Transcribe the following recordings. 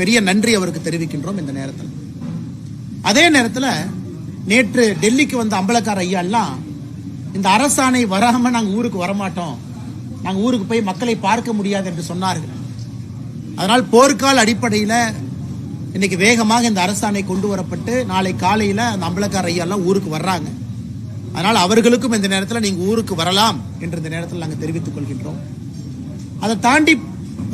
பெரிய நன்றி அவருக்கு தெரிவிக்கின்றோம் இந்த நேரத்தில். அதே நேரத்தில் நேற்று டெல்லிக்கு வந்த அம்பலக்கார ஐயா எல்லாம் இந்த அரசாணை வராம நாங்கள் ஊருக்கு வரமாட்டோம். நாங்கள் ஊருக்கு போய் மக்களை பார்க்க முடியாது என்று சொன்னார்கள். அதனால் போர்க்கால அடிப்படையில் இன்னைக்கு வேகமாக இந்த அரசாணை கொண்டு வரப்பட்டு நாளை காலையில் அந்த அம்பலக்கார ஐயாலாம் ஊருக்கு வர்றாங்க. அதனால் அவர்களுக்கும் இந்த நேரத்தில் நீங்கள் ஊருக்கு வரலாம் என்று இந்த நேரத்தில் நாங்கள் தெரிவித்துக் கொள்கின்றோம். அதை தாண்டி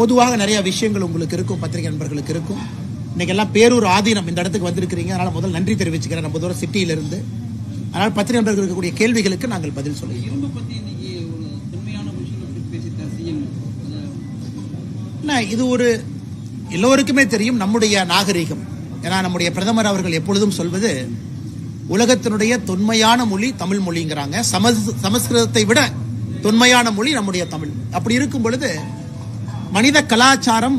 பொதுவாக நிறைய விஷயங்கள் உங்களுக்கு இருக்கும் பத்திரிகை நண்பர்களுக்கு இருக்கும். இன்னைக்கு எல்லாம் பேரூர் ஆதீனம் இந்த இடத்துக்கு வந்திருக்கிறீங்க. அதனால முதல் நன்றி தெரிவிச்சுக்கிறேன். நம்ம தூரம் சிட்டியில இருந்து அதனால் பத்திரிகை நண்பர்களுக்கு இருக்கக்கூடிய கேள்விகளுக்கு நாங்கள் பதில் சொல்லுகிறோம். இது ஒரு எல்லோருக்குமே தெரியும் நம்முடைய நாகரிகம். ஏன்னா நம்முடைய பிரதமர் அவர்கள் எப்பொழுதும் சொல்வது உலகத்தினுடைய தொன்மையான மொழி தமிழ் மொழிங்கிறாங்க. சமஸ் சமஸ்கிருதத்தை விட தொன்மையான மொழி நம்முடைய தமிழ். அப்படி இருக்கும் பொழுது மனித கலாச்சாரம்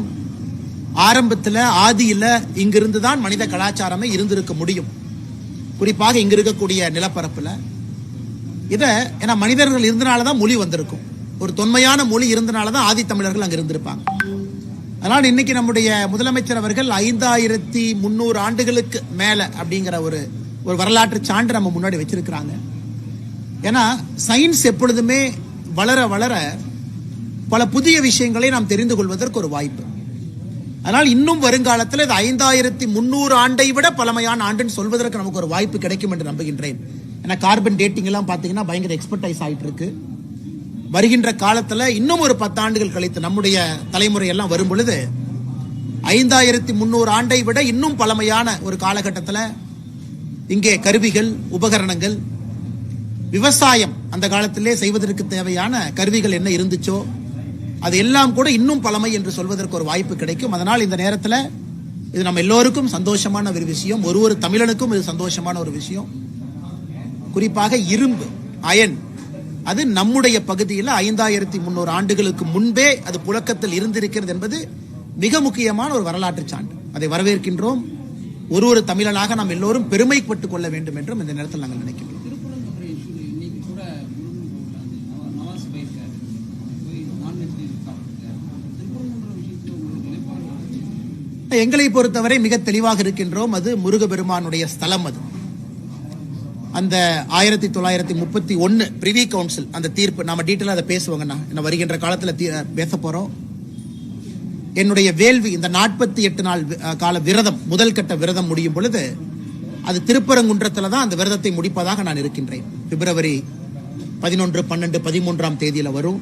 ஆரம்பத்தில் ஆதியில் இங்கிருந்து தான் மனித கலாச்சாரமே இருந்திருக்க முடியும். குறிப்பாக இங்க இருக்கக்கூடிய நிலப்பரப்பில். இதை ஏன்னா மனிதர்கள் இருந்தனால தான் மொழி வந்திருக்கும். ஒரு தொன்மையான மொழி இருந்தனால தான் ஆதி தமிழர்கள் அங்கே இருந்திருப்பாங்க. அதனால் இன்னைக்கு நம்முடைய முதலமைச்சர் அவர்கள் ஐந்தாயிரத்தி முந்நூறு ஆண்டுகளுக்கு மேலே அப்படிங்கிற ஒரு ஒரு வரலாற்று சான்று நம்ம முன்னாடி வச்சிருக்கிறாங்க. ஏன்னா சயின்ஸ் எப்பொழுதுமே வளர வளர பல புதிய விஷயங்களை நாம் தெரிந்து கொள்வதற்கு ஒரு வாய்ப்பு. அதனால் இன்னும் வருங்காலத்தில் இது ஐந்தாயிரத்தி முந்நூறு ஆண்டை விட பழமையான ஆண்டுன்னு சொல்வதற்கு நமக்கு ஒரு வாய்ப்பு கிடைக்கும் என்று நம்புகின்றேன். ஏன்னா கார்பன் டேட்டிங் எல்லாம் பார்த்தீங்கன்னா பயங்கர எக்ஸ்பர்டைஸ் ஆகிட்டு இருக்கு வருகின்ற காலத்தில் இன்னும் ஒரு பத்தாண்டுகள் கழித்து நம்முடைய தலைமுறை எல்லாம் வரும் பொழுது ஐந்தாயிரத்தி முந்நூறு ஆண்டை விட இன்னும் பழமையான ஒரு காலகட்டத்தில் இங்கே கருவிகள் உபகரணங்கள் விவசாயம் அந்த காலத்திலே செய்வதற்கு தேவையான கருவிகள் என்ன இருந்துச்சோ அது எல்லாம் கூட இன்னும் பழமை என்று சொல்வதற்கு ஒரு வாய்ப்பு கிடைக்கும். அதனால் இந்த நேரத்தில் இது நம்ம எல்லோருக்கும் சந்தோஷமான ஒரு விஷயம். ஒரு ஒரு தமிழனுக்கும் இது சந்தோஷமான ஒரு விஷயம். குறிப்பாக இரும்பு அயன். அது நம்முடைய பகுதியில் ஐந்தாயிரத்தி முன்னூறு ஆண்டுகளுக்கு முன்பே அது புழக்கத்தில் இருந்திருக்கிறது என்பது மிக முக்கியமான ஒரு வரலாற்று சான்று. அதை வரவேற்கின்றோம். ஒரு ஒரு தமிழனாக நாம் எல்லோரும் பெருமைப்பட்டுக் கொள்ள வேண்டும் என்றும் இந்த நேரத்தில் நாங்கள் நினைக்கிறோம் எங்களை பொறுத்தவரை மிக தெளிவாக இருக்கின்றோம். அது முருகபெருமானுடைய ஸ்தலம் அது. அந்த ஆயிரத்தி தொள்ளாயிரத்தி முப்பத்தி ஒன்னு பிரிவி கவுன்சில் அந்த தீர்ப்பு நாம டீட்டெயிலாக அதை பேசுவாங்கண்ணா. இன்னும் வருகின்ற காலத்தில் தீ- பேச போறோம். என்னுடைய வேள்வி இந்த நாற்பத்தி எட்டு நாள் கால விரதம் முதல் கட்ட விரதம் முடியும் பொழுது அது திருப்பரங்குன்றத்தில் தான் அந்த விரதத்தை முடிப்பதாக நான் இருக்கின்றேன். பிப்ரவரி பதினொன்று பன்னெண்டு பதிமூன்றாம் தேதியில் வரும்.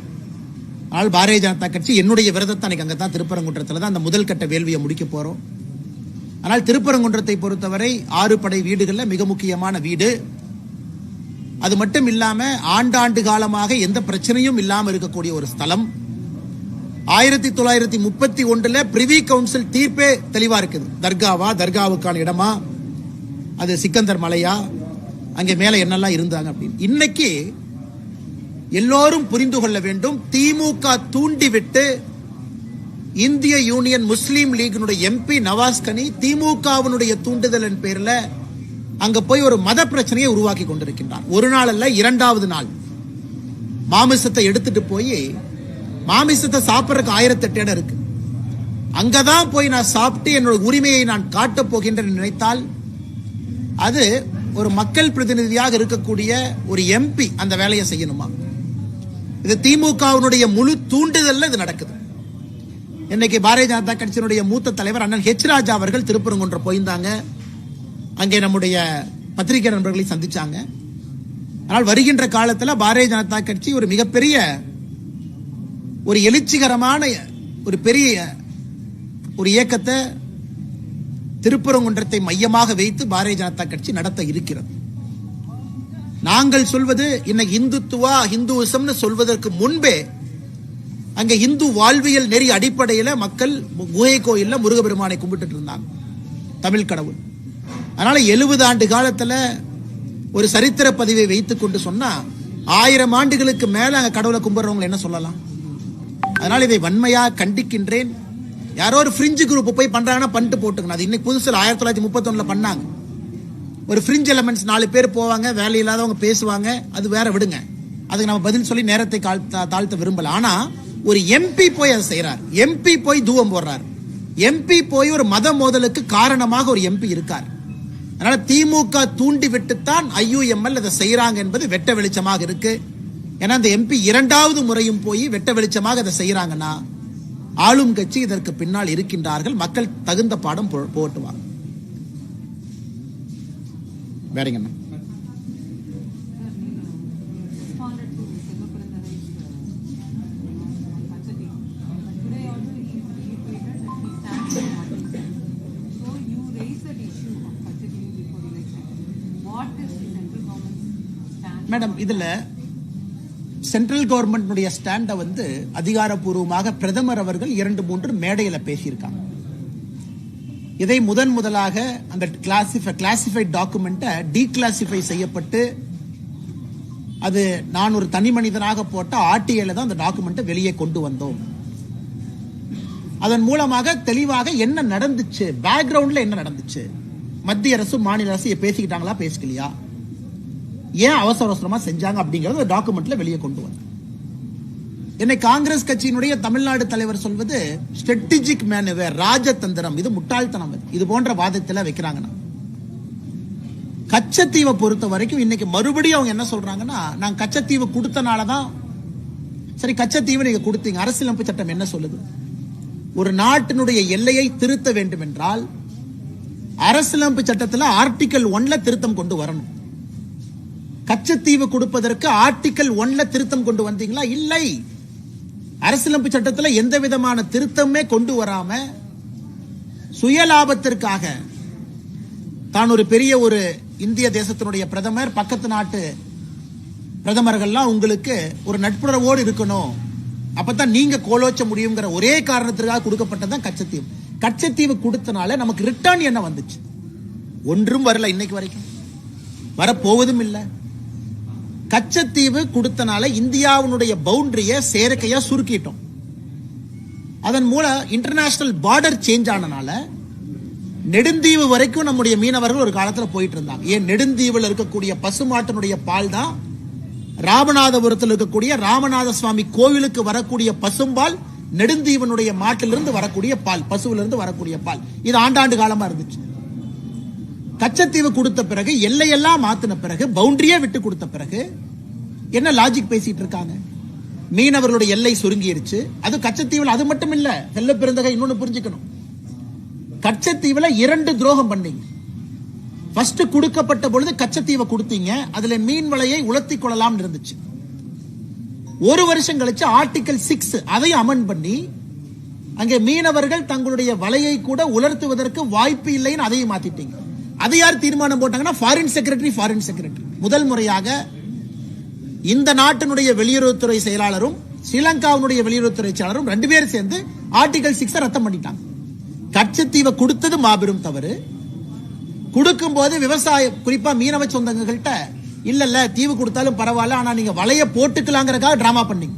ஆனால் பாரதிய ஜனதா கட்சி என்னுடைய விரதத்தை அன்னைக்கு அங்கே தான் திருப்பரங்குன்றத்தில் தான் அந்த முதல் கட்ட வேள்வியை முடிக்க போகிறோம் ஆனால் திருப்பரங்குன்றத்தை பொறுத்தவரை ஆறு படை வீடுகளில் மிக முக்கியமான வீடு. அது மட்டும் இல்லாமல் ஆண்டாண்டு காலமாக எந்த பிரச்சனையும் இல்லாமல் இருக்கக்கூடிய ஒரு ஸ்தலம். ஆயிரத்தி தொள்ளாயிரத்தி முப்பத்தி ஒன்றில் பிரிவி கவுன்சில் தீர்ப்பே தெளிவாக இருக்குது. தர்காவா? தர்காவுக்கான இடமா? அது சிக்கந்தர் மலையா? அங்கே மேலே என்னெல்லாம் இருந்தாங்க அப்படின்னு. இன்னைக்கு எல்லோரும் புரிந்து கொள்ள வேண்டும். திமுக தூண்டிவிட்டு இந்திய யூனியன் முஸ்லீம் லீக்கினுடைய எம்பி நவாஸ்கனி திமுகவினுடைய தூண்டுதலின் பேர்ல அங்க போய் ஒரு மத பிரச்சனையை உருவாக்கி கொண்டிருக்கின்றார். ஒரு நாள் அல்ல இரண்டாவது நாள். மாமிசத்தை எடுத்துட்டு போய் மாமிசத்தை சாப்பிட்றதுக்கு ஆயிரத்தி எட்டு இடம் இருக்கு. அங்கதான் போய் நான் சாப்பிட்டு என்னோட உரிமையை நான் காட்டப் போகின்றேன் நினைத்தால் அது ஒரு மக்கள் பிரதிநிதியாக இருக்கக்கூடிய ஒரு எம்பி அந்த வேலையை செய்யணுமா? இது திமுகவினுடைய முழு தூண்டுதல்ல இது நடக்குது. இன்னைக்கு பாரதிய ஜனதா கட்சியினுடைய மூத்த தலைவர் அண்ணன் ஹெச் ராஜா அவர்கள் திருப்பரங்குன்றம் போயிருந்தாங்க. அங்கே நம்முடைய பத்திரிகை நண்பர்களை சந்திச்சாங்க. ஆனால் வருகின்ற காலத்தில் பாரதிய ஜனதா கட்சி ஒரு மிகப்பெரிய ஒரு எழுச்சிகரமான ஒரு பெரிய ஒரு இயக்கத்தை திருப்பரங்குன்றத்தை மையமாக வைத்து பாரதிய ஜனதா கட்சி நடத்த இருக்கிறது. நாங்கள் சொல்வது இன்னைக்கு இந்துத்துவா ஹிந்துவிசம்னு சொல்வதற்கு முன்பே அங்க இந்து வாழ்வியல் நெறி அடிப்படையில மக்கள் குகை கோயில்ல முருகபெருமானை கும்பிட்டுட்டு இருந்தாங்க. தமிழ் கடவுள். அதனால எழுபது ஆண்டு காலத்துல ஒரு சரித்திர பதிவை வைத்துக் கொண்டு சொன்னா ஆயிரம் ஆண்டுகளுக்கு மேல அங்க கடவுளை கும்பிடுறவங்க என்ன சொல்லலாம்? அதனால இதை வன்மையா கண்டிக்கின்றேன். யாரோ ஒரு ஃப்ரிஞ்சு குரூப் போய் பண்றாங்கன்னா பண்ணிட்டு போட்டுக்கணும். அது இன்னைக்கு புதுசில் ஆயிரத்தி தொள்ளாயிரத்தி முப்பத்தொன்னுல பண்ணாங்க. ஒரு ஃப்ரிஞ்ச் எலமெண்ட்ஸ் நாலு பேர் போவாங்க வேலை இல்லாதவங்க பேசுவாங்க அது வேற விடுங்க. அதுக்கு நம்ம பதில் சொல்லி நேரத்தை தாழ்த்த விரும்பல. ஆனா ஒரு எம்பி போய் அதை செய்யறார் எம்பி போய் தூவம் போடுறார். எம்பி போய் ஒரு மத மோதலுக்கு காரணமாக ஒரு எம்பி இருக்கார். அதனால திமுக தூண்டி விட்டுத்தான் ஐயூஎம்எல் அதை செய்யறாங்க என்பது வெட்ட வெளிச்சமாக இருக்கு. ஏன்னா அந்த எம்பி இரண்டாவது முறையும் போய் வெட்ட வெளிச்சமாக அதை செய்யறாங்கன்னா ஆளும் கட்சி இதற்கு பின்னால் இருக்கின்றார்கள். மக்கள் தகுந்த பாடம் போ- போட்டுவாங்க. பேட்டிங் என்ன மேடம் இதில் சென்ட்ரல் கவர்மெண்ட்னுடைய ஸ்டாண்டை வந்து அதிகாரப்பூர்வமாக பிரதமர் அவர்கள் இரண்டு மூன்று மேடையில் பேசியிருக்காங்க இதை முதன் முதலாக அந்த கிளாசிஃபை கிளாசிஃபைட் டாக்குமெண்ட்டை டீக்ளாசிஃபை செய்யப்பட்டு அது நான் ஒரு தனி மனிதனாக போட்ட ஆர்டிஐல தான் அந்த டாக்குமெண்ட்டை வெளியே கொண்டு வந்தோம். அதன் மூலமாக தெளிவாக என்ன நடந்துச்சு பேக்ரவுண்ட்ல என்ன நடந்துச்சு? மத்திய அரசு மாநில அரசு பேசிக்கிட்டாங்களா பேசிக்கலையா ஏன் அவசர அவசரமா செஞ்சாங்க அப்படிங்கறது டாக்குமெண்ட்ல வெளியே கொண்டு வந்தோம். என்னை காங்கிரஸ் கட்சியினுடைய தமிழ்நாடு தலைவர் சொல்வது ஸ்ட்ராட்டஜிக் மேனுவர் ராஜதந்திரம். இது முட்டாள்தனம். இது. போன்ற வாதத்தில் வைக்கிறாங்கன்னா கச்சத்தீவை பொறுத்த வரைக்கும் இன்னைக்கு மறுபடியும் அவங்க என்ன சொல்றாங்கன்னா நான் கச்சத்தீவு கொடுத்தனால தான் சரி கச்சத்தீவு நீங்க கொடுத்தீங்க. அரசியலமைப்பு சட்டம் என்ன சொல்லுது? ஒரு நாட்டினுடைய எல்லையை திருத்த வேண்டும் என்றால் அரசியலமைப்பு சட்டத்தில் ஆர்டிக்கல் ஒன்ல திருத்தம் கொண்டு வரணும். கச்சத்தீவு கொடுப்பதற்கு ஆர்டிக்கல் ஒன்ல திருத்தம் கொண்டு வந்தீங்களா? இல்லை. அரசியலமைப்பு சட்டத்தில் எந்த விதமான திருத்தமே கொண்டு வராம சுயலாபத்திற்காக தான் ஒரு பெரிய ஒரு இந்திய தேசத்தினுடைய பிரதமர் பக்கத்து நாட்டு பிரதமர்கள்லாம் உங்களுக்கு ஒரு நட்புறவோடு இருக்கணும். அப்பதான் நீங்க கோலோச்ச முடியுங்கிற ஒரே காரணத்திற்காக கொடுக்கப்பட்டதான் கச்சத்தீவு. கச்சத்தீவு கொடுத்தனால நமக்கு ரிட்டர்ன் என்ன வந்துச்சு? ஒன்றும் வரல இன்னைக்கு வரைக்கும். வரப்போவதும் இல்லை. கச்சத்தீவு கொடுத்தனால இந்தியாவினுடைய பவுண்டரியை செயற்கையா சுருக்கிட்டோம். அதன் மூலம் இன்டர்நேஷனல் பார்டர் சேஞ்ச் ஆனனால நெடுந்தீவு வரைக்கும் நம்முடைய மீனவர்கள் ஒரு காலத்தில் போயிட்டு இருந்தாங்க ஏன் நெடுந்தீவில் இருக்கக்கூடிய பசுமாட்டனுடைய பால் தான் ராமநாதபுரத்தில் இருக்கக்கூடிய ராமநாத சுவாமி கோவிலுக்கு வரக்கூடிய பசும்பால் நெடுந்தீவனுடைய மாட்டிலிருந்து வரக்கூடிய பால் பசுவிலிருந்து வரக்கூடிய பால். இது ஆண்டாண்டு காலமா இருந்துச்சு. கச்சத்தீவு கொடுத்த பிறகு எல்லையெல்லாம் மாத்தின பிறகு பவுண்டரியே விட்டு கொடுத்த பிறகு என்ன லாஜிக் பேசிட்டு இருக்காங்க? மீனவர்களுடைய எல்லை சுருங்கிருச்சு. அது கச்சத்தீவில் அது மட்டும் இல்ல வெள்ள பிறந்தகை இன்னொன்னு புரிஞ்சுக்கணும். கச்சத்தீவுல இரண்டு துரோகம் பண்ணீங்க. ஃபர்ஸ்ட் கொடுக்கப்பட்ட பொழுது கச்சத்தீவை கொடுத்தீங்க. அதுல மீன் வலையை உலர்த்தி கொள்ளலாம் இருந்துச்சு. ஒரு வருஷம் கழிச்சு ஆர்டிகல் சிக்ஸ் அதையும் அமெண்ட் பண்ணி அங்கே மீனவர்கள் தங்களுடைய வலையை கூட உலர்த்துவதற்கு வாய்ப்பு இல்லைன்னு அதையும் மாத்திட்டீங்க. அதை யார் தீர்மானம் போட்டாங்கன்னா ஃபாரின் செக்ரட்டரி ஃபாரின் செக்ரட்டரி முதல் முறையாக இந்த நாட்டினுடைய வெளியுறவுத்துறை செயலாளரும் ஸ்ரீலங்காவினுடைய வெளியுறவுத்துறை செயலாளரும் ரெண்டு பேரும் சேர்ந்து ஆர்டிகல் சிக்ஸ் ரத்தம் பண்ணிட்டாங்க. கச்சத்தீவை கொடுத்தது மாபெரும் தவறு. கொடுக்கும் போது விவசாய குறிப்பா மீனவ சொந்தங்கள்கிட்ட இல்ல இல்ல தீவு கொடுத்தாலும் பரவாயில்ல ஆனா நீங்க வலைய போட்டுக்கலாங்கிறக்காக டிராமா பண்ணீங்க.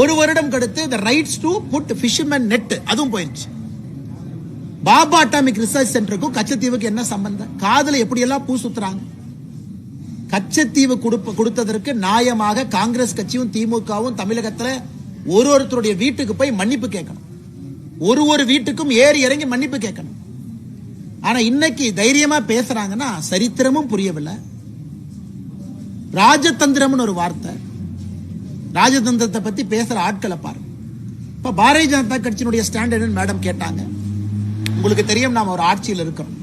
ஒரு வருடம் கடுத்து the rights to put fisherman net அதுவும் போயிருச்சு. பாபா அட்டாமிக் ரிசர்ச் சென்டருக்கும் கச்சத்தீவுக்கு என்ன சம்பந்தம்? காதல எப்படியெல்லாம் பூ சுத்துறாங்க? கச்சத்தீவு கொடுப்ப கொடுத்ததற்கு நியாயமாக காங்கிரஸ் கட்சியும் திமுகவும் தமிழகத்துல ஒரு ஒருத்தருடைய வீட்டுக்கு போய் மன்னிப்பு கேட்கணும். ஒரு ஒரு வீட்டுக்கும் ஏறி இறங்கி மன்னிப்பு கேட்கணும். ஆனா இன்னைக்கு தைரியமா பேசுறாங்கன்னா சரித்திரமும் புரியவில்லை. ராஜதந்திரம்னு ஒரு வார்த்தை. ராஜதந்திரத்தை பத்தி பேசுற ஆட்களை பாருங்க. இப்ப பாரதிய ஜனதா கட்சியினுடைய ஸ்டாண்ட் என்னன்னு மேடம் கேட்டாங்க. உங்களுக்கு தெரியும் நாம் ஒரு ஆட்சியில் இருக்கிறோம்.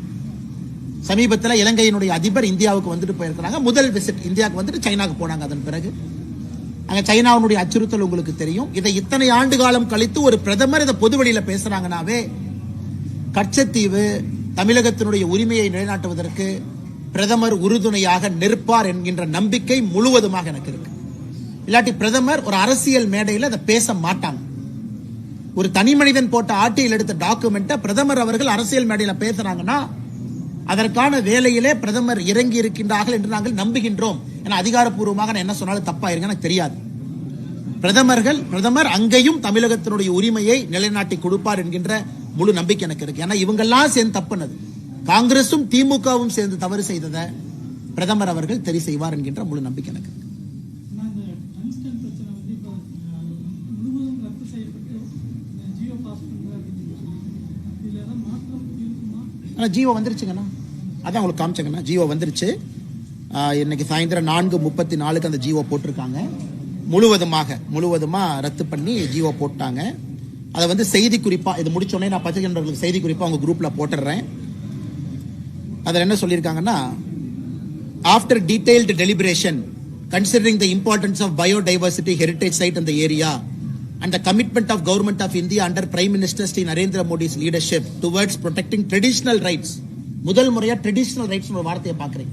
சமீபத்தில் இலங்கையினுடைய அதிபர் இந்தியாவுக்கு வந்துட்டு போயிருக்கிறாங்க. முதல் விசிட் இந்தியாவுக்கு வந்துட்டு சைனாக்கு போனாங்க அதன் பிறகு. அங்கே சைனாவுடைய அச்சுறுத்தல் உங்களுக்கு தெரியும். இதை இத்தனை ஆண்டு காலம் கழித்து ஒரு பிரதமர் இதை பொதுவெளியில பேசுறாங்கனாவே கச்சத்தீவு தமிழகத்தினுடைய உரிமையை நிலைநாட்டுவதற்கு பிரதமர் உறுதுணையாக நிற்பார் என்கின்ற நம்பிக்கை முழுவதுமாக எனக்கு இருக்கு. இல்லாட்டி பிரதமர் ஒரு அரசியல் மேடையில் அதை பேச மாட்டாங்க. ஒரு தனி மனிதன் போட்ட ஆட்சியில் எடுத்த டாக்குமெண்ட்டை பிரதமர் அவர்கள் அரசியல் மேடையில் பேசுறாங்கன்னா அதற்கான வேலையிலே பிரதமர் இறங்கி இருக்கின்றார்கள் என்று நாங்கள் நம்புகின்றோம். என அதிகாரப்பூர்வமாக நான் என்ன சொன்னாலும் தப்பா இருக்கு எனக்கு தெரியாது. பிரதமர்கள் பிரதமர் அங்கேயும் தமிழகத்தினுடைய உரிமையை நிலைநாட்டி கொடுப்பார் என்கின்ற முழு நம்பிக்கை எனக்கு இருக்கு. ஏன்னா இவங்கெல்லாம் சேர்ந்து தப்புனது. காங்கிரசும் திமுகவும் சேர்ந்து தவறு செய்ததை பிரதமர் அவர்கள் சரி செய்வார் என்கின்ற முழு நம்பிக்கை எனக்கு இருக்கு ஆனா இந்த டங்ஸ்டன் பிரச்சனை வந்து இப்போ அஹ், முழுவதும் ரத்து செய்யப்பட்டு ஜியோ பாஸ் பண்ணுறது அப்படின்னு சொல்லி ஆனால் ஜியோ வந்துருச்சுங்கண்ணா. அதான் உங்களுக்கு காமிச்சேங்கண்ணா. ஜியோ வந்துருச்சு. இன்னைக்கு சாயந்தரம் நான்கு முப்பத்தி நாலுக்கு அந்த ஜியோ போட்டிருக்காங்க. முழுவதுமாக முழுவதுமாக ரத்து பண்ணி ஜியோ போட்டாங்க. அதை வந்து செய்தி குறிப்பாக இது முடிச்சோடனே நான் பத்திரிகை செய்தி குறிப்பாக உங்கள் குரூப்பில் போட்டுடுறேன் அதில் என்ன சொல்லியிருக்காங்கன்னா after detailed deliberation considering the importance of biodiversity heritage site அந்த area and the commitment of government of India under Prime Minister Sri Narendra Modi's leadership towards protecting traditional rights. முதல் முறையா ட்ரெடிஷ்னல் ரைட்ஸ் ஒரு வார்த்தையை பார்க்குறேன்.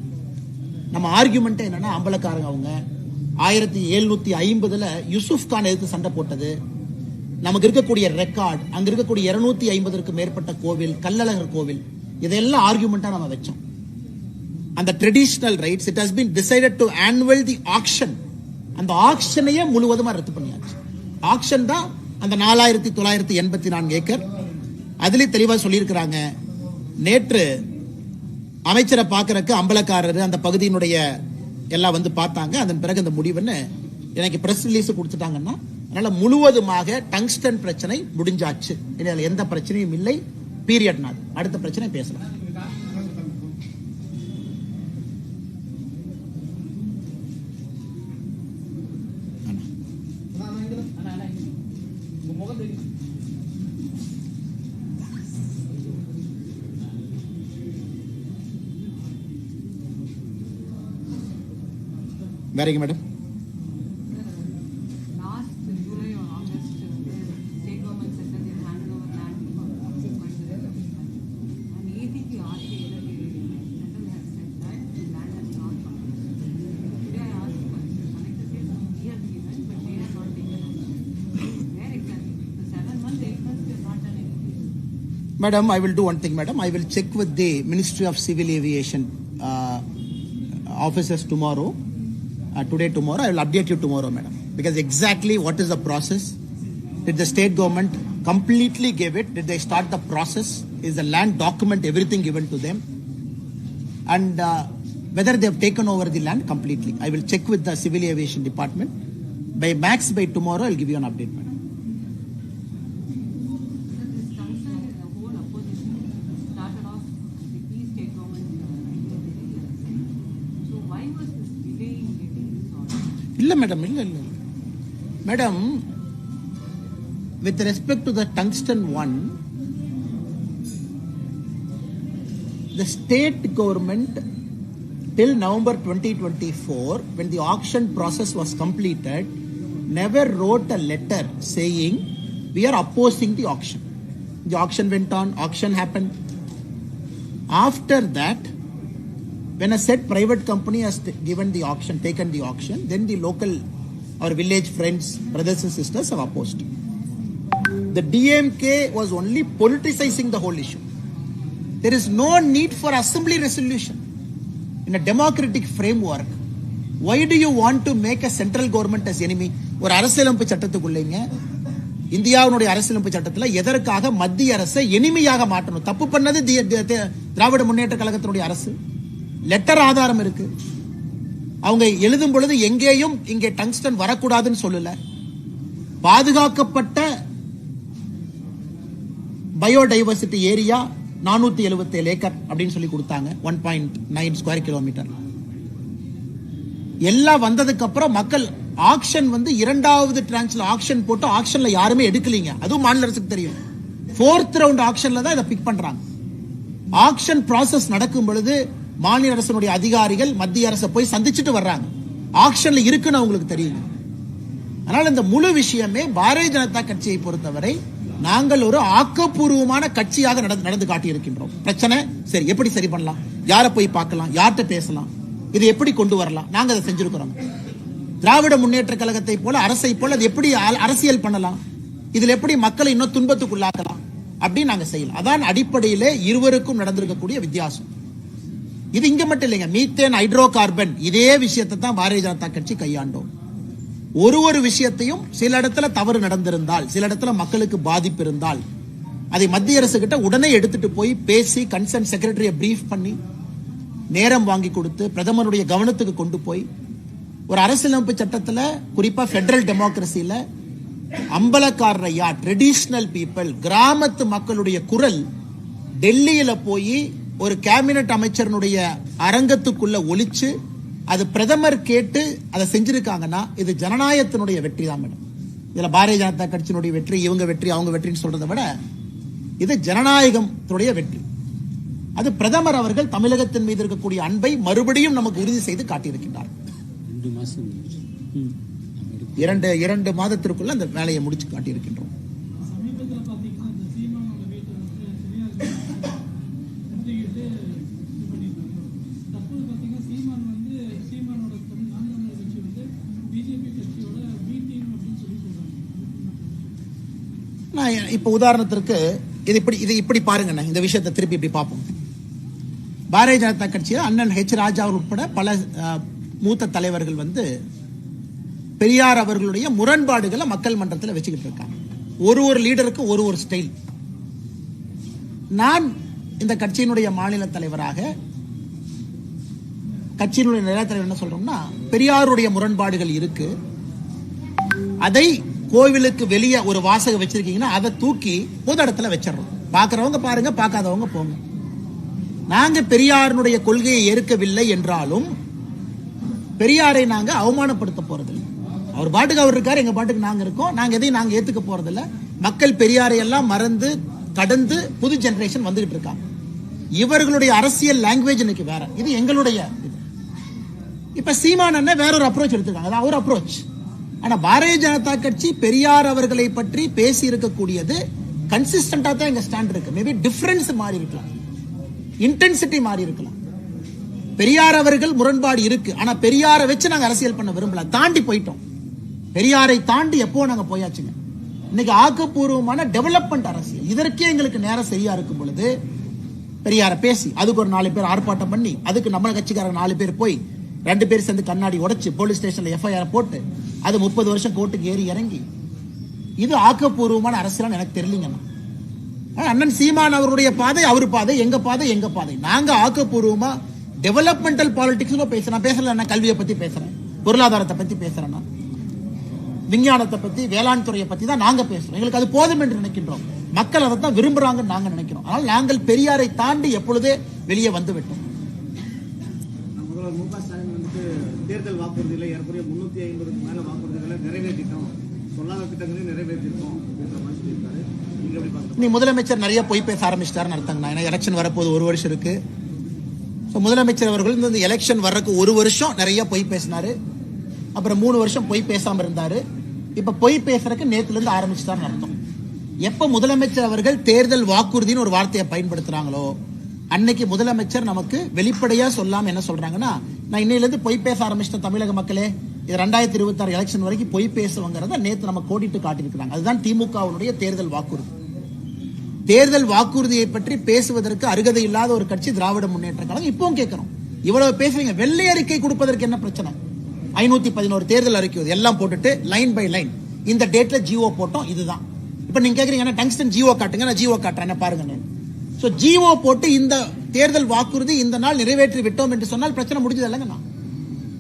நம்ம argument என்னன்னா அம்பலக்காரங்க அவங்க. ஆயிரத்தி எழுநூத்தி ஐம்பதுல யூசுப் கான் எதிர்த்து சண்டை போட்டது. நமக்கு இருக்கக்கூடிய ரெக்கார்ட் அங்க இருக்கக்கூடிய இருநூத்தி ஐம்பதற்கு மேற்பட்ட கோவில் கல்லழகர் கோவில் இதெல்லாம் ஆர்குமெண்டா நம்ம வச்சோம். அந்த traditional rights it has been decided to annual the action அந்த ஆக்ஷனையே முழுவதுமா ரத்து பண்ணியாச்சு. ஆக்ஷன் தான் அந்த நாலாயிரத்தி தொள்ளாயிரத்தி எண்பத்தி நான்கு ஏக்கர். அதுலயும் தெளிவாக சொல்லியிருக்கிறாங்க. நேற்று அமைச்சரை பார்க்கறக்கு அம்பலக்காரர் அந்த பகுதியினுடைய எல்லாம் வந்து பார்த்தாங்க. அதன் பிறகு அந்த முடிவுன்னு எனக்கு பிரஸ் ரிலீஸ் கொடுத்துட்டாங்கன்னா அதனால முழுவதுமாக டங்ஸ்டன் பிரச்சனை முடிஞ்சாச்சு. இதில் எந்த பிரச்சனையும் இல்லை. பீரியட் நாள். அடுத்த பிரச்சனை பேசலாம். Done anything. Madam, I will do one thing, madam. I will check with the Ministry of Civil Aviation uh, officers tomorrow. Uh, today, tomorrow. I will update you tomorrow, madam. Because exactly what is the process? Did the state government completely give it? Did they start the process? Is the land document everything given to them? And uh, whether they have taken over the land completely. I will check with the Civil Aviation Department. By max, by tomorrow, I will give you an update, madam. Because this concern is the whole opposition started off with the state government. uh, So why was this delay in getting this order? இல்ல madam இல்ல இல்ல madam with respect to the tungsten one the state government till November 2024 when the auction process was completed never wrote a letter saying we are opposing the auction the auction went on auction happened after that when a said private company has given the auction taken the auction then the local or village friends brothers and sisters have opposed the dmk was only politicizing the whole issue there is no need for assembly resolution in a democratic framework why do you want to make a central government as enemy ஒரு அரசியலமைப்பு சட்டத்துக்குள்ளேங்க இந்தியாவுடைய அரசியலமைப்பு சட்டத்தில் எதற்காக மத்திய அரசை எளிமையாக மாற்றணும் தப்பு பண்ணது திராவிட முன்னேற்ற கழகத்தினுடைய அரசு லெட்டர் ஆதாரம் இருக்கு. அவங்க எழுதும் பொழுது எங்கேயும் இங்கே டங்ஸ்டன் வரக்கூடாதுன்னு சொல்லல. பாதுகாக்கப்பட்ட பயோடைவர்சிட்டி ஏரியா நானூத்தி எழுபத்தி ஏழு ஏக்கர் அப்படின்னு சொல்லி கொடுத்தாங்க. One point nine square kilometre எல்லாம் வந்ததுக்கு அப்புறம் மக்கள் ஆக்ஷன் வந்து இரண்டாவது டிரான்ஸ்ல ஆக்ஷன் போட்டு ஆக்ஷன்ல யாருமே எடுக்கலீங்க. அதுவும் மாநில அரசுக்கு தெரியும். ஃபோர்த் ரவுண்ட் ஆக்ஷன்ல தான் இதை பிக் பண்றாங்க. ஆக்ஷன் ப்ராசஸ் நடக்கும் பொழுது மாநில அரசனுடைய அதிகாரிகள் மத்திய அரசை போய் சந்திச்சுட்டு வர்றாங்க. ஆக்ஷன்ல இருக்குன்னு அவங்களுக்கு தெரியும் அதனால இந்த முழு விஷயமே பாரதிய ஜனதா கட்சியை பொறுத்தவரை நாங்கள் ஒரு ஆக்கப்பூர்வமான கட்சியாக நடந்து நடந்து காட்டியிருக்கின்றோம். பிரச்சனை? சரி எப்படி சரி பண்ணலாம்? யாரை போய் பார்க்கலாம்? யார்கிட்ட பேசலாம்? இதை எப்படி கொண்டு வரலாம்? நாங்க அதை செஞ்சிருக்கிறோம். திராவிட முன்னேற்ற கழகத்தை போல அரசை போல அது எப்படி அ- அரசியல் பண்ணலாம்? இதுல எப்படி மக்களை இன்னும் துன்பத்துக்குள்ளாக்கலாம்? அப்படின்னு நாங்க செய்யலாம். அதான் அடிப்படையிலே இருவருக்கும் நடந்திருக்கக்கூடிய வித்தியாசம். இது இங்க மட்டும் இல்லைங்க. மீத்தேன் ஹைட்ரோ கார்பன் இதே விஷயத்தை தான் பாரதிய ஜனதா கட்சி கையாண்டோம். ஒரு ஒரு விஷயத்தையும் சில இடத்துல தவறு நடந்திருந்தால் சில இடத்துல மக்களுக்கு பாதிப்பு இருந்தால் அதை மத்திய அரசு கிட்ட உடனே எடுத்துட்டு போய் பேசி கன்சர்ன் செக்ரட்டரியை பிரீஃப் பண்ணி நேரம் வாங்கி கொடுத்து பிரதமருடைய கவனத்துக்கு கொண்டு போய் ஒரு அரசியலமைப்பு சட்டத்தில் குறிப்பாக ஃபெடரல் டெமோக்ரஸியில் அம்பலக்காரர் ஐயா ட்ரெடிஷ்னல் பீப்புள் கிராமத்து மக்களுடைய குரல் டெல்லியில் போய் ஒரு கேபினட் அமைச்சரனுடைய அரங்கத்துக்குள்ள ஒளிச்சு அது பிரதமர் கேட்டு அதை செஞ்சிருக்காங்கன்னா இது ஜனநாயகத்தினுடைய வெற்றி தான் மேடம். இதுல பாரதிய ஜனதா கட்சியினுடைய வெற்றி இவங்க வெற்றி அவங்க வெற்றின்னு சொல்றதை விட இது ஜனநாயகத்தினுடைய வெற்றி. அது பிரதமர் அவர்கள் தமிழகத்தின் மீது இருக்கக்கூடிய அன்பை மறுபடியும் நமக்கு உறுதி செய்து காட்டியிருக்கின்றார். இரண்டு இரண்டு மாதத்திற்குள்ள அந்த வேலையை முடிச்சு காட்டியிருக்கின்றோம் சமீபத்துல பாத்தீங்கன்னா இந்த சீமானோட வீட்டை வந்து பெரியார் எடுத்துக்கிட்டு இது பண்ணியிருந்தாங்க தற்போது பாத்தீங்கன்னா சீமான் வந்து சீமானோட தம்- நாம் தமிழர் கட்சி வந்து பிஜேபி கட்சியோட பி டீம் அப்படின்னு சொல்லி சொல்றாங்க நான் இப்ப உதாரணத்திற்கு இது இப்படி இது இப்படி பாருங்கண்ணே இந்த விஷயத்தை திருப்பி இப்படி பார்ப்போம். பாரதிய ஜனதா கட்சியில் அண்ணன் ஹெச் ராஜா உட்பட பல மூத்த தலைவர்கள் வந்து பெரியார் அவர்களுடைய முரண்பாடுகளை மக்கள் மன்றத்தில் வச்சுக்கிட்டு இருக்காங்க. ஒரு ஒரு லீடருக்கு ஒரு ஒரு ஸ்டைல் நான் இந்த கட்சியினுடைய மாநில தலைவராக கட்சியினுடைய நிலத்தலைவர் என்ன சொல்றோம்னா பெரியாருடைய முரண்பாடுகள் இருக்கு. அதை கோவிலுக்கு வெளியே ஒரு வாசகம் வச்சிருக்கீங்கன்னா அதை தூக்கி பொது இடத்துல வச்சிடறோம் பார்க்குறவங்க பாருங்க பார்க்காதவங்க போங்க. நாங்க பெரியாருடைய கொள்கையை ஏற்கவில்லை என்றாலும் பெரியாரை நாங்க அவமானப்படுத்த போறதில்லை. அவர் பாட்டுக்கு அவர் இருக்காரு எங்க பாட்டுக்கு நாங்க இருக்கோம். நாங்க எதையும் நாங்க ஏத்துக்க போறதில்ல. மக்கள் பெரியாரை எல்லாம் மறந்து கடந்து புது ஜெனரேஷன் வந்துகிட்டு இருக்காங்க இவர்களுடைய அரசியல் லாங்குவேஜ் இன்னைக்கு வேற. இது எங்களுடைய இது. இப்ப சீமான வேற ஒரு அப்ரோச் எடுத்திருக்காங்க. அதான் அப்ரோச் ஆனா பாரதிய ஜனதா கட்சி பெரியார் அவர்களை பற்றி பேசி இருக்கக்கூடியது கன்சிஸ்டன்டா தான் எங்க ஸ்டாண்ட் இருக்கு. மேபி டிஃபரன்ஸ் மாறி இருக்கலாம். இன்டென்சிட்டி மாறி இருக்கலாம். பெரியார் அவர்கள் முரண்பாடு இருக்கு. ஆனா பெரியாரை வச்சு நாங்க அரசியல் பண்ண விரும்பல. தாண்டி போயிட்டோம். பெரியாரை தாண்டி எப்போ நாங்க போயாச்சுங்க? இன்னைக்கு ஆக்கப்பூர்வமான டெவலப்மெண்ட் அரசியல். இதற்கே எங்களுக்கு நேரம் சரியா இருக்கும் பொழுது பெரியார பேசி அதுக்கு ஒரு நாலு பேர் ஆர்ப்பாட்டம் பண்ணி அதுக்கு நம்ம கட்சிக்காரங்க நாலு பேர் போய் ரெண்டு பேர் சேர்ந்து கண்ணாடி உடைச்சு போலீஸ் ஸ்டேஷன்ல எஃப்ஐஆர் போட்டு அது முப்பது வருஷம் கோர்ட்டுக்கு ஏறி இறங்கி. இது ஆக்கப்பூர்வமான அரசியல் எனக்கு தெரியலீங்கண்ணா அண்ணன் சீமான் அவருடைய பாதை அவர் பாதை எங்க பாதை எங்க பாதை. நாங்க ஆக்கப்பூர்வமா டெவலப்மெண்டல் பாலிடிக்ஸ் பேசுறேன் பேசல கல்வியை பத்தி பேசுறேன். பொருளாதாரத்தை பத்தி பேசுறேன்னா விஞ்ஞானத்தை பத்தி வேளாண் துறையை பத்தி தான் நாங்க பேசுறோம். எங்களுக்கு அது போதும் என்று நினைக்கின்றோம். மக்கள் அதை தான் விரும்புறாங்கன்னு நாங்க நினைக்கிறோம். ஆனால் நாங்கள் பெரியாரை தாண்டி எப்பொழுதே வெளியே வந்து விட்டோம் தேர்தல் வாக்குறுதிகளை ஏற்கனவே முன்னூத்தி ஐம்பதுக்கு மேல வாக்குறுதிகளை நிறைவேற்றிட்டோம். சொல்லாத திட்டங்களையும் நிறைவேற்றிருக்கோம் அப்படின்ற மாதிரி சொல்லியிருக்காரு. நீங்க எப்படி பார்க்குறீங்க நீ முதலமைச்சர் நிறைய பொய் பேச ஆரம்பிச்சிட்டாருன்னு அர்த்தங்கண்ணா. ஏன்னா எலெக்ஷன் வரப்போது ஒரு வருஷம் இருக்கு. ஸோ முதலமைச்சர் அவர்கள் இந்த எலெக்ஷன் வர்றதுக்கு ஒரு வருஷம் நிறைய பொய் பேசினாரு. அப்புறம் மூணு வருஷம் பொய் பேசாம இருந்தாரு. இப்ப பொய் பேசுறதுக்கு நேத்துல இருந்து ஆரம்பிச்சுட்டாருன்னு அர்த்தம். எப்ப முதலமைச்சர் அவர்கள் தேர்தல் வாக்குறுதின்னு ஒரு வார்த்தையை பயன்படுத்துறாங்களோ அன்னைக்கு முதலமைச்சர் நமக்கு வெளிப்படையா சொல்லாம என்ன சொல்றாங்கன்னா நான் இன்னையில பொய் பேச ஆரம்பிச்சிட்டேன் தமிழக மக்களே இது ரெண்டாயிரத்தி இருபத்தி ஆறு எலெக்ஷன் வரைக்கும் பொய் பேசுவங்கிறத நேற்று நம்ம கோடிட்டு காட்டியிருக்கிறாங்க. அதுதான் திமுகவுடைய தேர்தல் வாக்குறுதி. தேர்தல் வாக்குறுதியை பற்றி பேசுவதற்கு அருகதை இல்லாத ஒரு கட்சி திராவிட முன்னேற்ற கழகம் இப்பவும் கேட்கிறோம். இவ்வளவு பேசுறீங்க வெள்ளை அறிக்கை கொடுப்பதற்கு என்ன பிரச்சனை? ஐநூத்தி பதினோரு தேர்தல் அறிக்கை எல்லாம் போட்டுட்டு லைன் பை லைன் இந்த டேட்ல ஜியோ போட்டோம் இதுதான். இப்ப நீங்க கேக்குறீங்க டங்ஸ்டன் ஜியோ காட்டுங்க நான் ஜியோ காட்டுறேன் என்ன பாருங்க சோ ஜிஓ போட்டு இந்த தேர்தல் வாக்குறுதி இந்த நாள் நிறைவேற்றி விட்டோம் என்று சொன்னால் பிரச்சனை முடிஞ்சது இல்லைங்க நான்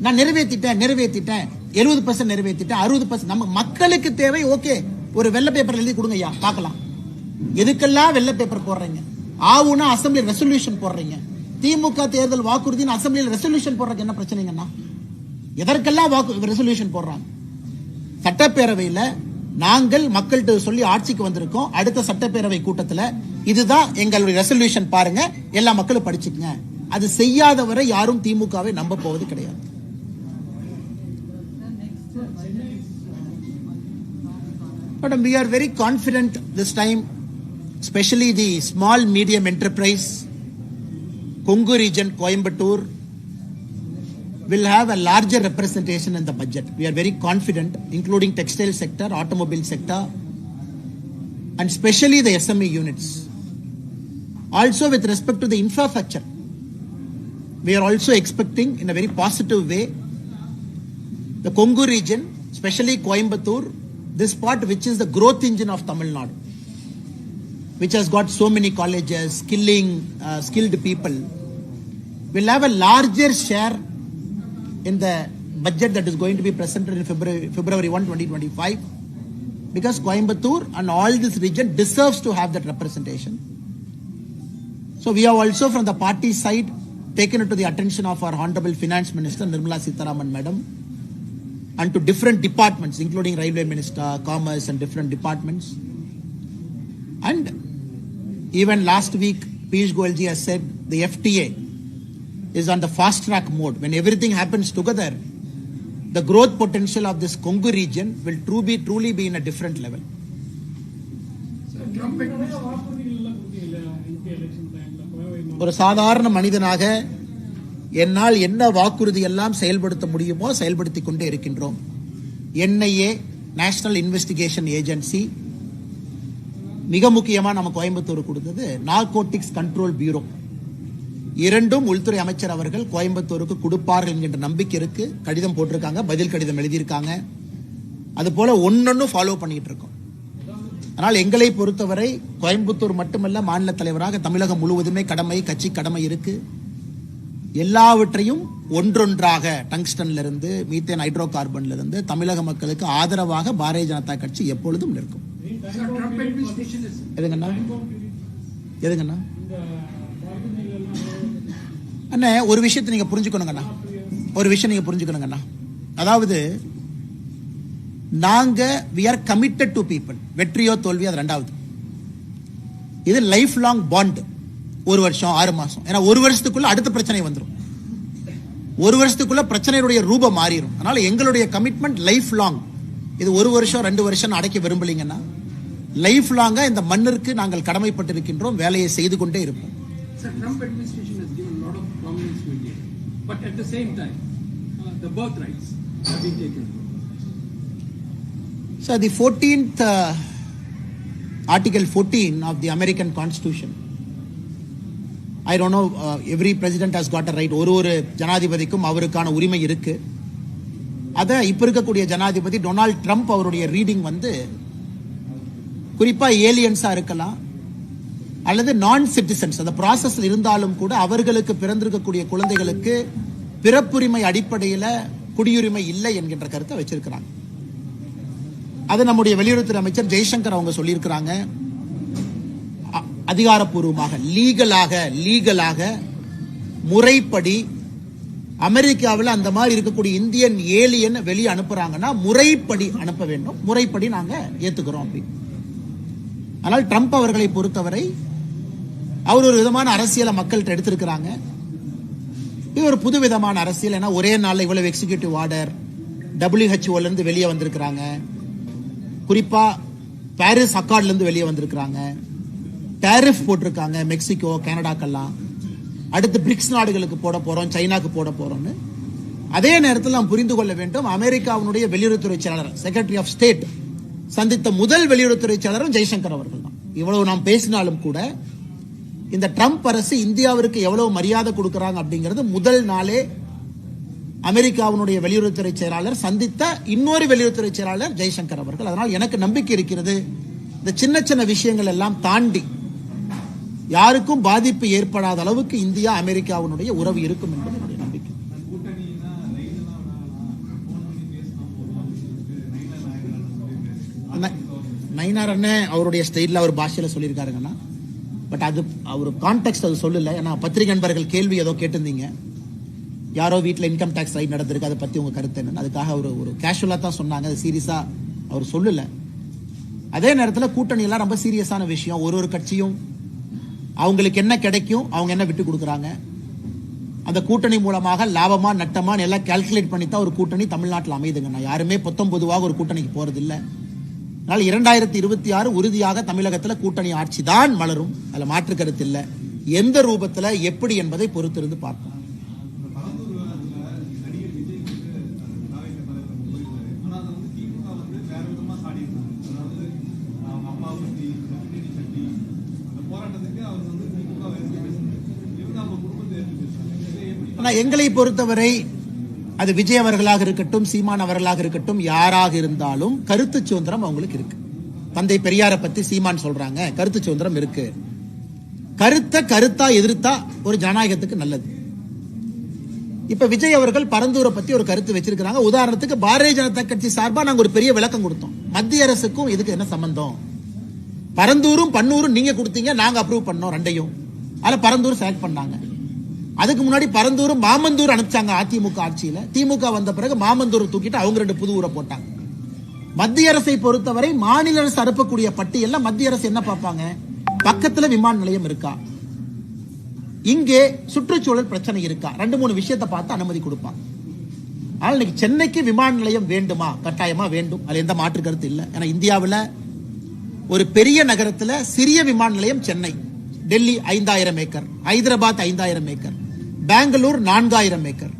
நான் நிறைவேற்றிட்டேன் நிறைவேற்றிட்டேன் எழுபது பர்சன்ட் நிறைவேற்றிட்டேன் அறுபது பர்சன்ட் நம்ம மக்களுக்கு தேவை ஓகே ஒரு வெள்ளை பேப்பர் எழுதி கொடுங்க ஐயா பார்க்கலாம். எதுக்கெல்லாம் வெள்ளை பேப்பர் போடுறீங்க? ஆவுனா அசம்பிளி ரெசல்யூஷன் போடுறீங்க. திமுக தேர்தல் வாக்குறுதின்னு அசம்பிளியில் ரெசல்யூஷன் போடுறதுக்கு என்ன பிரச்சனைங்கண்ணா எதற்கெல்லாம் வாக்கு ரெசல்யூஷன் போடுறாங்க? சட்டப்பேரவையில் நாங்கள் மக்கள்கிட்ட சொல்லி ஆட்சிக்கு வந்திருக்கோம். அடுத்த சட்டப்பேரவை கூட்டத்துல இதுதான் எங்களுடைய ரெசல்யூஷன் பாருங்க. எல்லா மக்களும் படிச்சுக்கங்க. அது செய்யாதவரை யாரும் திமுகவை நம்ப போவது கிடையாது. Madam we are very confident this time specially the small medium enterprise Kongu region Coimbatore will have a larger representation in the budget. We are very confident, including textile sector, automobile sector, and especially the SME units. Also, with respect to the infrastructure, we are also expecting in a very positive way the Kongu region, especially Coimbatore, this part which is the growth engine of Tamil Nadu, which has got so many colleges, skilling, uh, skilled people, will have a larger share in the budget that is going to be presented in February, February 1, 2025, because Coimbatore and all this region deserves to have that representation. So we have also from the party side taken it to the attention of our Honorable Finance Minister Nirmala Sitaraman Madam and to different departments including Railway Minister, Commerce and different departments. And even last week Piyush Goyalji has said the FTA is on the fast track mode. When everything happens together, the growth potential of this Kongu region will truly, truly be in a different level. ஒரு சாதாரண மனிதனாக என்னால் என்ன வாக்குறுதி எல்லாம் செயல்படுத்த முடியுமோ செயல்படுத்தி கொண்டே இருக்கின்றோம் என்ஐஏ நேஷனல் இன்வெஸ்டிகேஷன் ஏஜென்சி மிக முக்கியமாக நம்ம கோயம்புத்தூர் கொடுத்தது நார்கோட்டிக்ஸ் கண்ட்ரோல் பியூரோ இரண்டும் உள்துறை அமைச்சர் அவர்கள் கோயம்புத்தூருக்கு கொடுப்பார்கள் என்கின்ற நம்பிக்கை இருக்கு. கடிதம் போட்டிருக்காங்க பதில் கடிதம் எழுதியிருக்காங்க. அது போல ஒன்னொன்னு ஃபாலோ பண்ணிட்டு இருக்கோம். ஆனால் எங்களை பொறுத்தவரை கோயம்புத்தூர் மட்டுமல்ல மாநில தலைவராக தமிழகம் முழுவதுமே கடமை கட்சி கடமை இருக்கு. எல்லாவற்றையும் ஒன்றொன்றாக டங்ஸ்டன்ல இருந்து மீத்தேன் ஹைட்ரோ கார்பன்ல இருந்து தமிழக மக்களுக்கு ஆதரவாக பாரதிய ஜனதா கட்சி எப்பொழுதும் நிற்கும். எதுங்கண்ணா? எதுங்கண்ணா? அண்ணே ஒரு விஷயத்தை நீங்க புரிஞ்சுக்கணுங்கண்ணா. ஒரு விஷயம் நீங்க புரிஞ்சுக்கணுங்கண்ணா. அதாவது நாங்க we are committed to people வெற்றியோ தோல்வியோ அது ரெண்டாவது. இது லைஃப் லாங் பாண்ட் ஒரு வருஷம் ஆறு மாசம். ஏன்னா ஒரு வருஷத்துக்குள்ள அடுத்த பிரச்சனை வந்துடும் ஒரு வருஷத்துக்குள்ள பிரச்சனையுடைய ரூபம் மாறிடும் அதனால எங்களுடைய கமிட்மெண்ட் லைஃப் லாங் இது ஒரு வருஷம் ரெண்டு வருஷம் அடைக்க விரும்பலீங்கன்னா லைஃப் லாங்கா இந்த மண்ணிற்கு நாங்கள் கடமைப்பட்டிருக்கின்றோம் வேலையை செய்து கொண்டே இருப்போம் Sir, Trump administration has given a lot of prominence to India, But at the same time, uh, the birthrights have been taken. So the 14th uh, Article 14 of the American Constitution. I don't know every president has got a right ஒரு ஒரு ஜனாதிபதிக்கும் அவருக்கான உரிமை இருக்கு அதை இப்போ இருக்கக்கூடிய ஜனாதிபதி Donald Trump அவருடைய ரீடிங் வந்து குறிப்பாக ஏலியன்ஸாக இருக்கலாம் அல்லது நான் சிட்டிசன்ஸ் அந்த ப்ராசஸ் இருந்தாலும் கூட அவர்களுக்கு பிறந்திருக்கக்கூடிய குழந்தைகளுக்கு பிறப்புரிமை அடிப்படையில் குடியுரிமை இல்லை என்கின்ற கருத்தை வச்சிருக்கிறாங்க. அது நம்முடைய வெளியுறவுத்துறை அமைச்சர் ஜெய்சங்கர் அவங்க சொல்லியிருக்கிறாங்க. அ- அதிகாரப்பூர்வமாக லீகலாக லீகலாக முறைப்படி அமெரிக்காவில் அந்த மாதிரி இருக்கக்கூடிய இந்தியன் ஏலியன் வெளியே அனுப்புறாங்கன்னா முறைப்படி அனுப்ப வேண்டும். முறைப்படி நாங்கள் ஏத்துக்கிறோம் அப்படின்னு. ஆனால் ட்ரம்ப் அவர்களை பொறுத்தவரை அவர் ஒரு விதமான அரசியலை மக்கள்கிட்ட எடுத்திருக்கிறாங்க. இது ஒரு புது விதமான அரசியல். ஏன்னா ஒரே நாளில் இவ்வளவு எக்ஸிகியூட்டிவ் ஆர்டர் டபிள்யூஹெச்ஓலேருந்து வெளியே வந்திருக்கிறாங்க. குறிப்பாக பாரிஸ் அக்கார்ட்லேருந்து வெளியே வந்திருக்கிறாங்க. டேரிஃப் போட்டிருக்காங்க மெக்சிகோ கனடாக்கெல்லாம். அடுத்து பிரிக்ஸ் நாடுகளுக்கு போட போகிறோம் சைனாக்கு போட போகிறோம்னு அதே நேரத்தில் நாம் புரிந்து கொள்ள வேண்டும் அமெரிக்காவினுடைய வெளியுறவுத்துறை செயலாளர் செக்ரட்டரி ஆஃப் ஸ்டேட் சந்தித்த முதல் வெளியுறவுத்துறை செயலாளரும் ஜெய்சங்கர் அவர்கள் தான். இவ்வளவு நாம் பேசினாலும் கூட இந்த ட்ரம்ப் அரசு இந்தியாவிற்கு எவ்வளவு மரியாதை கொடுக்கறாங்க அப்படிங்கிறது முதல் நாளே அமெரிக்காவினுடைய வெளியுறவுத்துறை செயலாளர் சந்தித்த இன்னொரு வெளியுறவுத்துறை செயலாளர் ஜெய்சங்கர் அவர்கள். அதனால் எனக்கு நம்பிக்கை இருக்கிறது. இந்த சின்ன சின்ன விஷயங்கள் எல்லாம் தாண்டி யாருக்கும் பாதிப்பு ஏற்படாத அளவுக்கு இந்தியா அமெரிக்காவினுடைய உறவு இருக்கும் என்பது என்னுடைய நம்பிக்கை. நைனார் அண்ணன் அவருடைய ஸ்டைலில் அவர் பாஷையில் சொல்லியிருக்காருங்கண்ணா. பட் அது அவர் கான்டெக்ட் அது சொல்லல. ஏன்னா பத்திரிகை நண்பர்கள் கேள்வி ஏதோ கேட்டிருந்தீங்க. யாரோ வீட்டில் இன்கம் டேக்ஸ் ரைட் நடந்திருக்கு அதை பற்றி உங்கள் கருத்து என்னன்னு. அதுக்காக அவர் ஒரு கேஷுவலாக தான் சொன்னாங்க. அது சீரியஸாக அவர் சொல்லல. அதே நேரத்தில் கூட்டணியெல்லாம் ரொம்ப சீரியஸான விஷயம். ஒரு ஒரு கட்சியும் அவங்களுக்கு என்ன கிடைக்கும் அவங்க என்ன விட்டு கொடுக்குறாங்க. அந்த கூட்டணி மூலமாக லாபமா நட்டமா எல்லாம் கால்குலேட் பண்ணி தான் ஒரு கூட்டணி தமிழ்நாட்டில் அமையுதுங்க. நான் யாருமே பொத்தம் பொதுவாக ஒரு கூட்டணிக்கு போறது அதனால் இரண்டாயிரத்தி இருபத்தி ஆறு உறுதியாக தமிழகத்தில் கூட்டணி ஆட்சி தான் மலரும். அதுல மாற்று கருத்து இல்ல. எந்த ரூபத்துல எப்படி என்பதை பொறுத்திருந்து பார்ப்போம். ஆனா எங்களை பொறுத்தவரை அது விஜய் அவர்களாக இருக்கட்டும் சீமான் அவர்களாக இருக்கட்டும் யாராக இருந்தாலும் கருத்து சுதந்திரம் அவங்களுக்கு இருக்கு. தந்தை பெரியாரை பத்தி சீமான் சொல்றாங்க கருத்து சுதந்திரம் இருக்கு. கருத்தை கருத்தா எதிர்த்தா ஒரு ஜனநாயகத்துக்கு நல்லது. இப்ப விஜய் அவர்கள் பரந்தூரை பத்தி ஒரு கருத்து வச்சிருக்கிறாங்க. உதாரணத்துக்கு பாரதிய ஜனதா கட்சி சார்பா நாங்க ஒரு பெரிய விளக்கம் கொடுத்தோம். மத்திய அரசுக்கும் இதுக்கு என்ன சம்பந்தம்? பரந்தூரும் பன்னூரும் நீங்க கொடுத்தீங்க நாங்க அப்ரூவ் பண்ணோம் ரெண்டையும். அதில் பரந்தூர் செலக்ட் பண்ணாங்க. அதுக்கு முன்னாடி பரந்தூர் மாமந்தூர் அனுப்பிச்சாங்க அதிமுக ஆட்சியில. திமுக வந்த பிறகு மாமந்தூர் தூக்கிட்டு அவங்க ரெண்டு புது ஊரை போட்டாங்க. மத்திய அரசை பொறுத்தவரை மாநில அரசு அனுப்பக்கூடிய பட்டியல்ல மத்திய அரசு என்ன பார்ப்பாங்க? பக்கத்துல விமான நிலையம் இருக்கா? இங்கே சுற்றுச்சூழல் பிரச்சனை இருக்கா? ரெண்டு மூணு விஷயத்தை பார்த்து அனுமதி கொடுப்பாங்க. ஆனால் இன்னைக்கு சென்னைக்கு விமான நிலையம் வேண்டுமா? கட்டாயமா வேண்டும். அது எந்த மாற்று கருத்து இல்லை. ஏன்னா இந்தியாவில் ஒரு பெரிய நகரத்துல சிறிய விமான நிலையம் சென்னை. டெல்லி ஐந்தாயிரம் ஏக்கர். ஹைதராபாத் ஐந்தாயிரம் ஏக்கர். பெங்களூர் நான்காயிரம் ஏக்கர்.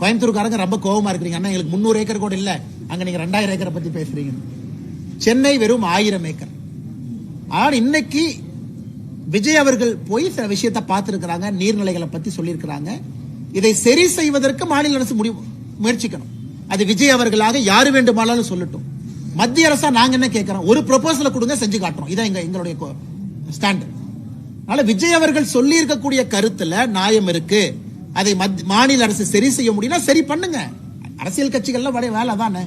கோயம்புத்தூர்காரங்க ரொம்ப கோபமா இருக்கிறீங்க. அண்ணா எங்களுக்கு முந்நூறு ஏக்கர் கூட இல்லை. அங்க நீங்க ரெண்டாயிரம் ஏக்கரை பத்தி பேசுறீங்க. சென்னை வெறும் ஆயிரம் ஏக்கர். ஆனால் இன்னைக்கு விஜய் அவர்கள் போய் சில விஷயத்தை பார்த்துருக்கிறாங்க நீர்நிலைகளை பத்தி சொல்லியிருக்கிறாங்க. இதை சரி செய்வதற்கு மாநில அரசு முடிவு முயற்சிக்கணும். அது விஜய் அவர்களாக யாரு வேண்டுமானாலும் சொல்லட்டும். மத்திய அரசா நாங்க என்ன கேட்கிறோம் ஒரு ப்ரொபோசலை கொடுங்க செஞ்சு காட்டுறோம். இதான் எங்க எங்களுடைய ஸ்டாண்டர்ட் அதனால விஜய் அவர்கள் சொல்லி இருக்கக்கூடிய கருத்துல நியாயம் இருக்கு. அதை மத்- மாநில அரசு சரி செய்ய முடியும்னா சரி பண்ணுங்க. அரசியல் கட்சிகள்லாம் வடைய வேலை தானே.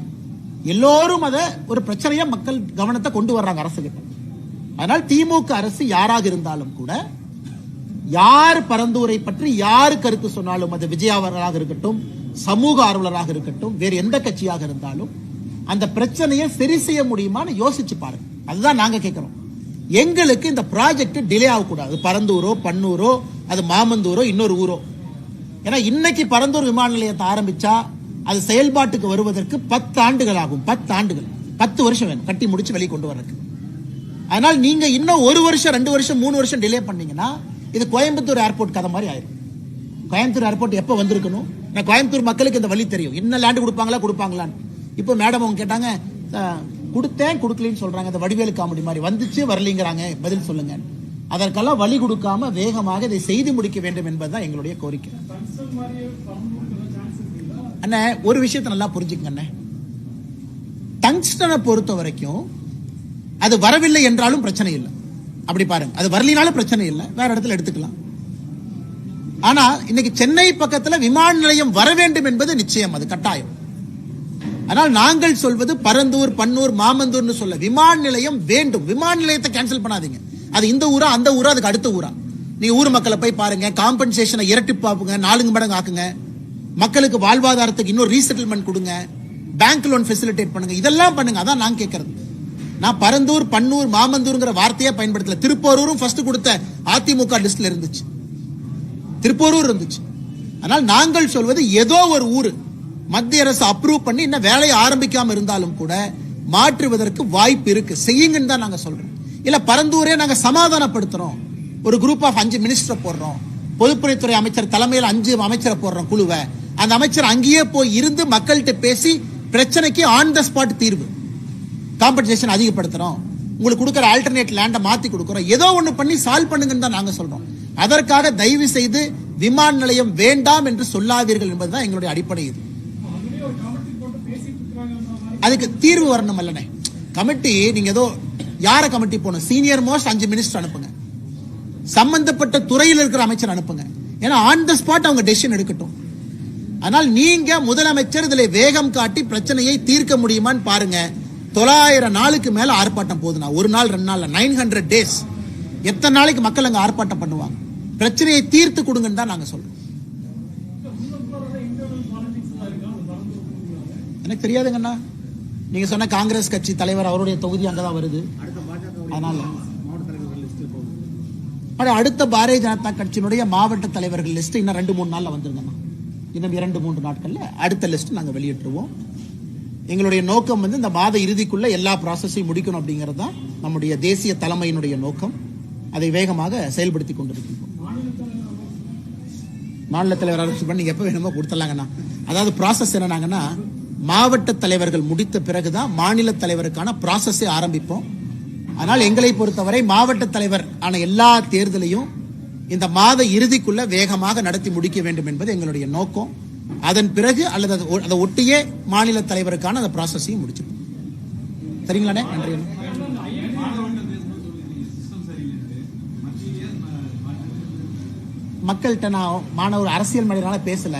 எல்லோரும் அதை ஒரு பிரச்சனையா மக்கள் கவனத்தை கொண்டு வர்றாங்க அரசு அதனால் திமுக அரசு யாராக இருந்தாலும் கூட யார் பரந்தூரை பற்றி யார் கருத்து சொன்னாலும் அது விஜய் அவர்களாக இருக்கட்டும் சமூக ஆர்வலராக இருக்கட்டும் வேறு எந்த கட்சியாக இருந்தாலும் அந்த பிரச்சனையை சரி செய்ய முடியுமான்னு யோசிச்சு பாருங்க. அதுதான் நாங்க கேட்கிறோம் எங்களுக்கு இந்த ப்ராஜெக்ட் டிலே ஆகக்கூடாது. பரந்தூரோ பன்னூரோ அது மாமந்தூரோ இன்னொரு ஊரோ. ஏன்னா இன்னைக்கு பரந்தூர் விமான நிலையத்தை ஆரம்பிச்சா அது செயல்பாட்டுக்கு வருவதற்கு பத்து ஆண்டுகள் ஆகும். பத்து ஆண்டுகள். பத்து வருஷம் வேணும். கட்டி முடிச்சு வெளியே கொண்டு வரதுக்கு அதனால் நீங்க இன்னும் ஒரு வருஷம் ரெண்டு வருஷம் மூணு வருஷம் டிலே பண்ணீங்கன்னா இது கோயம்புத்தூர் ஏர்போர்ட் கதை மாதிரி ஆயிரும். கோயம்புத்தூர் ஏர்போர்ட் எப்போ வந்திருக்கணும்? நான் கோயம்புத்தூர் மக்களுக்கு இந்த வழி தெரியும். இன்னும் லேண்டு கொடுப்பாங்களா கொடுப்பாங்களான்னு. இப்போ மேடம் அவங்க கேட்டாங்க கொடுத்தேன் கொடுக்கலன்னு சொல்றாங்க. இந்த வடிவேலு காமெடி மாதிரி வந்துச்சு வரலைங்கிறாங்க. பதில் சொல்லுங்க. அதற்கெல்லாம் வழி கொடுக்காம வேகமாக இதை செய்து முடிக்க வேண்டும் என்பதுதான் எங்களுடைய கோரிக்கை. அண்ணே ஒரு விஷயத்தை நல்லா புரிஞ்சுக்கங்க அண்ணே. டங்ஸ்டனை பொறுத்த வரைக்கும் அது வரவில்லை என்றாலும் பிரச்சனை இல்லை. அப்படி பாருங்க. அது வரலினாலும் பிரச்சனை இல்லை. வேற இடத்துல எடுத்துக்கலாம். ஆனா இன்னைக்கு சென்னை பக்கத்துல விமான நிலையம் வர வேண்டும் என்பது நிச்சயம். அது கட்டாயம். ஆனால் நாங்கள் சொல்வது பரந்தூர் பன்னூர் மாமந்தூர்னு சொல்ல. விமான நிலையம் வேண்டும். விமான நிலையத்தை கேன்சல் பண்ணாதீங்க. அது இந்த ஊரா அந்த ஊரா அதுக்கு அடுத்த ஊரா. நீங்க ஊர் மக்களை போய் பாருங்க. காம்பன்சேஷனை இரட்டிப்பாப்புங்க நாலுங்க மடங்கு ஆக்குங்க. மக்களுக்கு வாழ்வாதாரத்துக்கு இன்னும் ரீசெட்டில்மெண்ட் கொடுங்க. பேங்க் லோன் ஃபெசிலிட்டேட் பண்ணுங்க. இதெல்லாம் பண்ணுங்க. அதான் நான் கேட்கறது நான் பரந்தூர் பன்னூர் மாமந்தூர்ங்கிற வார்த்தையே பயன்படுத்தல. திருப்போரூரும் ஃபர்ஸ்ட் கொடுத்த அதிமுக லிஸ்ட்ல இருந்துச்சு. திருப்போரூர் இருந்துச்சு. ஆனால் நாங்கள் சொல்வது ஏதோ ஒரு ஊரு. மத்திய அரசு அப்ரூவ் பண்ணி இன்னும் வேலையை ஆரம்பிக்காம இருந்தாலும் கூட மாற்றுவதற்கு வாய்ப்பு இருக்கு. செய்யுங்கன்னு தான் நாங்க சொல்றோம். இல்ல பரந்தூரே நாங்க சமாதானப்படுத்துறோம். ஒரு குரூப் ஆஃப் அஞ்சு மினிஸ்டரை போடுறோம். பொதுப்பணித்துறை அமைச்சர் தலைமையில் அஞ்சு அமைச்சரை போடுறோம் குழுவை. அந்த அமைச்சர் அங்கேயே போய் இருந்து மக்கள்கிட்ட பேசி பிரச்சனைக்கு ஆன் த ஸ்பாட் தீர்வு. காம்பன்சேஷன் அதிகப்படுத்துறோம். உங்களுக்கு கொடுக்குற ஆல்டர்னேட் லேண்டை மாத்தி கொடுக்குறோம். ஏதோ ஒண்ணு பண்ணி சால்வ் பண்ணுங்கன்னு தான் நாங்க சொல்றோம். அதற்காக தயவு செய்து விமான நிலையம் வேண்டாம் என்று சொல்லாதீர்கள் என்பதுதான் எங்களுடைய அடிப்படை இது. அதுக்கு தீர்வு வரணும் இல்லனே கமிட்டி நீங்க ஏதோ யார கமிட்டி போகணும்? சீனியர் மோஸ்ட் அஞ்சு மினிஸ்டர் அனுப்புங்க. சம்பந்தப்பட்ட துறையில் இருக்கிற அமைச்சர் அனுப்புங்க. ஏன்னா ஆன் த ஸ்பாட் அவங்க டெசிஷன் எடுக்கட்டும். ஆனால் நீங்க முதலமைச்சர் இதில் வேகம் காட்டி பிரச்சனையை தீர்க்க முடியுமான்னு பாருங்க. தொள்ளாயிரம் நாளுக்கு மேல ஆர்ப்பாட்டம் போகுதுண்ணா ஒரு நாள் ரெண்டு நாள் நைன் ஹண்ட்ரட் டேஸ் எத்தனை நாளைக்கு மக்கள் அங்க ஆர்ப்பாட்டம் பண்ணுவாங்க? பிரச்சனையை தீர்த்து கொடுங்கன்னு தான் நாங்க சொல்றோம். எனக்கு தெரியாதுங்கண்ணா. நீங்க சொன்ன காங்கிரஸ் கட்சி தலைவர் அவருடைய தொகுதி அங்கதான் வருது. அதனால. மாவட்ட தலைவர்கள் லிஸ்ட் போகும். ஆனா அடுத்த பாரதிய ஜனதா கட்சியினுடைய மாவட்ட தலைவர்கள் லிஸ்ட் இன்னும் ரெண்டு மூணு நாள்ல வந்துருங்கண்ணா இன்னும் இரண்டு மூன்று நாட்கள்ல அடுத்த லிஸ்ட் நாங்க வெளியிட்டுருவோம். எங்களுடைய நோக்கம் வந்து இந்த மாத இறுதிக்குள்ள எல்லா ப்ராசஸையும் முடிக்கணும் அப்படிங்கிறது தான் நம்முடைய தேசிய தலைமையினுடைய நோக்கம். அதை வேகமாக செயல்படுத்தி கொண்டிருக்கின்றோம். மாநில தலைவர் அரசு பண்ணி எப்ப வேணுமோ கொடுத்துடலாங்கண்ணா. அதாவது ப்ராசஸ் என்னன்னாங்கன்னா மாவட்ட தலைவர்கள் முடித்த பிறகுதான் மாநில தலைவருக்கான ப்ராசஸை ஆரம்பிப்போம். ஆனால் எங்களை பொறுத்தவரை மாவட்ட தலைவர் ஆன எல்லா தேர்தலையும் இந்த மாத இறுதிக்குள்ள வேகமாக நடத்தி முடிக்க வேண்டும் என்பது எங்களுடைய நோக்கம். அதன் பிறகு அல்லது அதை ஒ- அதை ஒட்டியே மாநில தலைவருக்கான அந்த ப்ராசஸையும் முடிச்சிருப்போம். சரிங்களாண்ணே? நன்றி. மக்கள்கிட்ட நான் மாணவர் அரசியல் மனிதனால பேசல.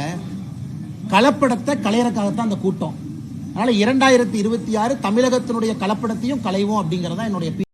கலப்படத்தை கலையறக்காகத்தான் அந்த கூட்டம். அதனால இரண்டாயிரத்தி இருபத்தி ஆறு தமிழகத்தினுடைய கலப்படத்தையும் களைவோம் அப்படிங்கறதா என்னுடைய